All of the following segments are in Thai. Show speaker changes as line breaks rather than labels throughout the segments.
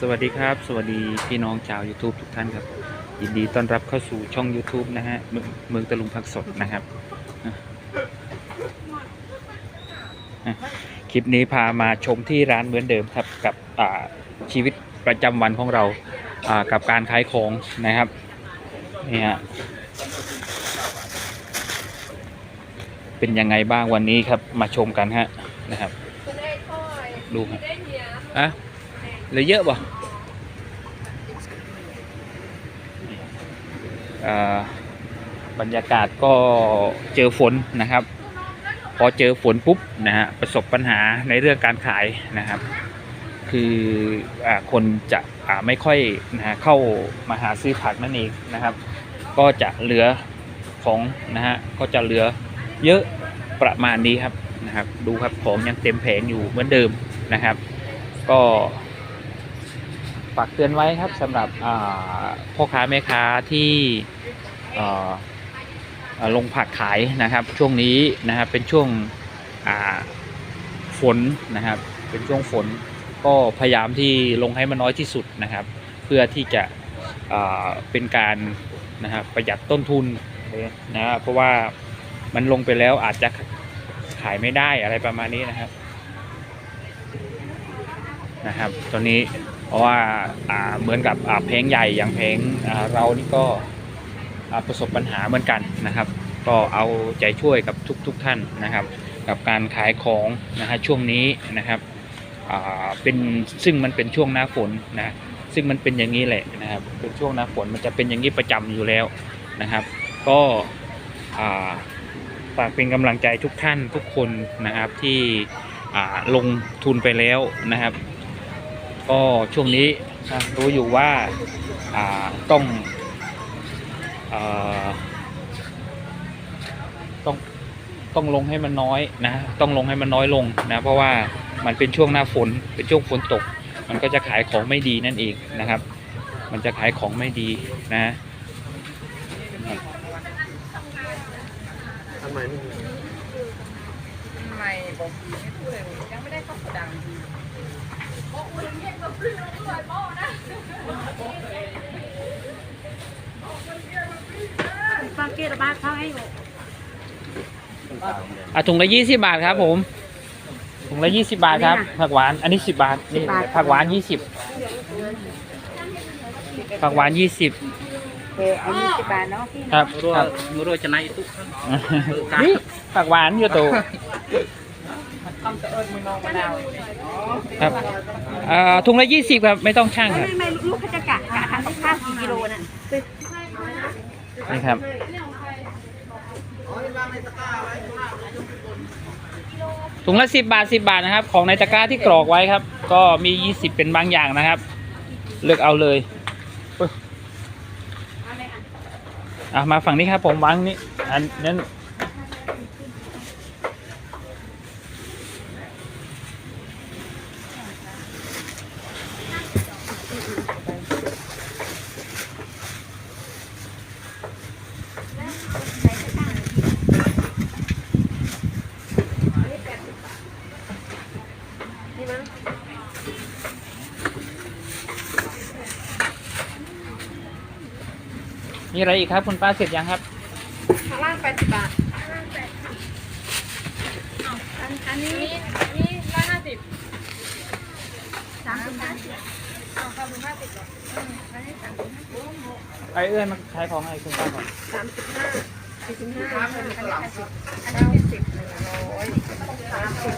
สวัสดีครับ สวัสดีพี่น้องชาว YouTube ทุกท่านครับ ยินดีต้อนรับเข้าสู่ช่อง YouTube นะฮะ เมืองเมืองตะลุงพักสดนะครับอะอะคลิปนี้พามาชมที่ร้านเหมือนเดิมครับกับอ่าชีวิตประจำวันของเราอ่ากับการขายของนะครับนี่ฮะเป็นยังไงบ้างวันนี้ครับมาชมกันฮะนะครับ ดูครับ อะเหลือเยอะป่ะอ่าบรรยากาศก็เจอฝนนะครับ พอเจอฝนปุ๊บนะฮะประสบปัญหาในเรื่องการขายนะครับ คืออาคนจะอ่าไม่ค่อยนะฮะเข้ามาหาซื้อผักนั่นเองนะครับ ก็จะเหลือของนะฮะก็จะเหลือเยอะประมาณนี้ครับนะครับ ดูครับของยังเต็มแผงอยู่เหมือนเดิมนะครับ ก็ ฝากเตือนไว้ครับสำหรับพ่อค้าแม่ค้าที่ลงผักขายนะครับ ช่วงนี้นะครับเป็นช่วงฝนนะครับ เป็นช่วงฝนก็พยายามที่ลงให้มันน้อยที่สุดนะครับ เพื่อที่จะเป็นการนะครับประหยัดต้นทุนนะครับเพราะว่ามันลงไปแล้วอาจจะขายไม่ได้อะไรประมาณนี้นะครับ นะครับตอนนี้เพราะว่าาเหมือนกับเพลงใหญ่อย่างเพลงเรานี่ก็ประสบปัญหาเหมือนกันนะครับ ก็เอาใจช่วยกับทุกทุกท่านนะครับ กับการขายของนะฮะช่วงนี้นะครับเป็นซึ่งมันเป็นช่วงหน้าฝนนะซึ่งมันเป็นอย่างนี้แหละนะครับ เป็นช่วงหน้าฝนมันจะเป็นอย่างนี้ประจำอยู่แล้วนะครับ ก็ฝากเป็นกำลังใจทุกท่านทุกคนนะครับที่ลงทุนไปแล้วนะครับ ก็ช่วงนี้รู้อยู่ว่าต้องอต้องต้องลงให้มันน้อยนะ ต้องลงให้มันน้อยลงนะ เพราะว่ามันเป็นช่วงหน้าฝนเป็นช่วงฝนตก มันก็จะขายของไม่ดีนั่นเองนะครับ มันจะขายของไม่ดีนะ
ทำไมไม่มี
ทำไมบอกดีไม่พูดเลยยังไม่ได้เข้าดัง
ฟังเกตบ้านเขาให้อยู่
อะถุงละยี่สิบาทครับผมถุงละยี่สิบาทครับผักหวาน อันนี้สิบบาทนี่ผักหวานยี่สิบผักหวานยี่สิบ
เออเอายี่สิบบาทเนาะ
ครับ
รัว
ครับ
รัวรัวจะไหนตุ๊ก
นี่ผักหวานอยู่ตัว ครับเอ่อถุงละยี่สิบครับไม่ต้องช่างครับ
ไม่ไม่ลูกเขาจะกะกะทำกับข้าวกี่กิโลน่ะ
นี่ครับถุงละสิบบาทสิบาทนะครับ ของในตะกร้าที่กรอกไว้ครับ ก็มียี่สิบเป็นบางอย่างนะครับ เลือกเอาเลยอุ๊ยอะมาฝั่งนี้ครับผมวางนี่อันนั้น มีอะไรอีกครับ คุณป้าเสร็จยังครับ
ข้างล่างแปดสิบบาท
อันอันนี้
นี่ร้อยห้าสิบ
สามสิบห้าสิบ
เอาข้าวบุญห้าสิบ
อันนี้สามสิบห้า
ไอเอื้อนมาขายของให้คุณป้าก่อน
สามสิบห้าสี่สิบห้าอันนี้ห้าสิบอันนี้าสิบหนึ่งร้อยสามสิบ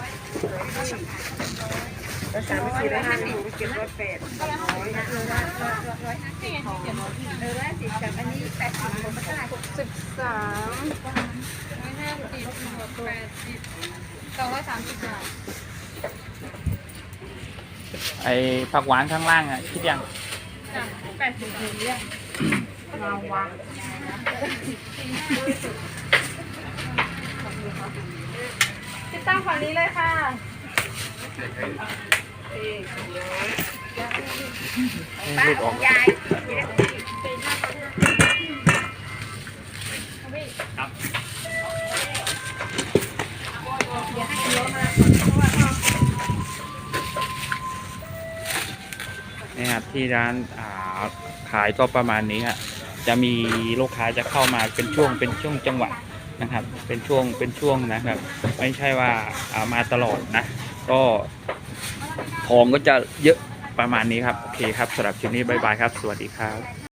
แล้วสามสิบสี่ร้อยห้าสิบเจ็ดร้อยแปดร้อยร้อยร้อยห้าสิบเออร้อยห้าสิบกับอันนี้แปดสิบผมก็ได้หกสิบสาม
ร้อยห้าสิบแปดสิบสองร้อยสามสิบบาท
ไอผักหวานข้างล่างอะคิดยัง
แปดสิบเรียก
มาวาง
ติดตั้งฝั่งนี้เลยค่ะ
ป้าของยาย
นี่ครับที่ร้านอ่า ขายก็ประมาณนี้ฮะจะมีลูกค้าจะเข้ามาเป็นช่วงเป็นช่วงจังหวะนะครับ เป็นช่วงเป็นช่วงนะครับ ไม่ใช่ว่าอ่ามาตลอดนะ ก็ของก็จะเยอะประมาณนี้ครับ โอเคครับสำหรับคลิปนี้บายบายครับ สวัสดีครับ